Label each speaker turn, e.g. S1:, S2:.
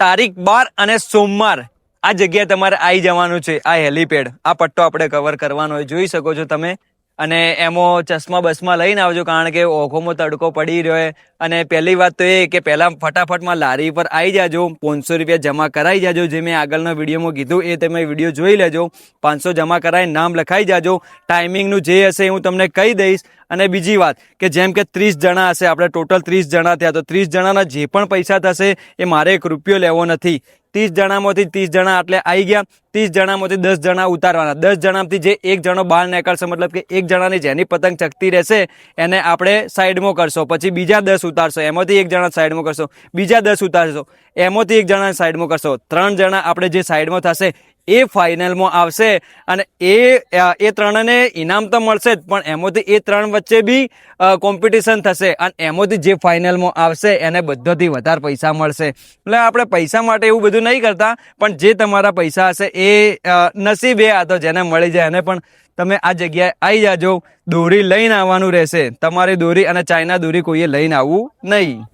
S1: તારીખ બાર અને સોમવાર આ જગ્યાએ તમારે આવી જવાનું છે, આ હેલીપેડ, આ પટ્ટો આપણે કવર કરવાનો હોય, જોઈ શકો છો તમે. અને એમાં ચશ્મા બસમાં લઈને આવજો, કારણ કે ઓખોમાં તડકો પડી રહ્યો છે. અને પહેલી વાત તો એ કે પહેલાં ફટાફટમાં લારી પર આવી જાજો, પાંચસો રૂપિયા જમા કરાવી જાજો, જે મેં આગળના વિડીયોમાં કીધું, એ તમે વીડિયો જોઈ લેજો. પાંચસો જમા કરાવી નામ લખાઈ જાજો. ટાઈમિંગનું જે હશે હું તમને કહી દઈશ. અને બીજી વાત કે જેમ કે ત્રીસ જણા હશે, આપણે ટોટલ ત્રીસ જણા થયા, તો ત્રીસ જણાના જે પણ પૈસા થશે, એ મારે એક રૂપિયો લેવો નથી. ત્રીસ જણામાંથી ત્રીસ જણા એટલે આવી ગયા, ત્રીસ જણામાંથી દસ જણા ઉતારવાના. દસ જણામાંથી જે એક જણો બહાર નીકળશે, મતલબ કે એક જણાની જેની પતંગ ચકતી રહેશે, એને આપણે સાઈડમાં કરશો. પછી બીજા દસ ઉતારશો, એમાંથી એક જણા સાઈડમાં કરશો, બીજા દસ ઉતારશો, એમાંથી એક જણા સાઈડમાં કરશો. ત્રણ જણા આપણે જે સાઈડમાં થશે એ ફાઇનલમાં આવશે અને એ એ ત્રણને ઇનામ તો મળશે જ, પણ એમાંથી એ ત્રણ વચ્ચે બી કોમ્પિટિશન થશે. અને એમાંથી જે ફાઇનલમાં આવશે, એને બધોથી વધારે પૈસા મળશે. એટલે આપણે પૈસા માટે એવું બધું નહીં કરતા, પણ જે તમારા પૈસા હશે એ નસીબે આ તો જેને મળી જાય, એને પણ તમે આ જગ્યાએ આવી જાજો. દોરી લઈને આવવાનું રહેશે. તમારી દોરી અને ચાઇના દોરી કોઈએ લઈને આવવું નહીં.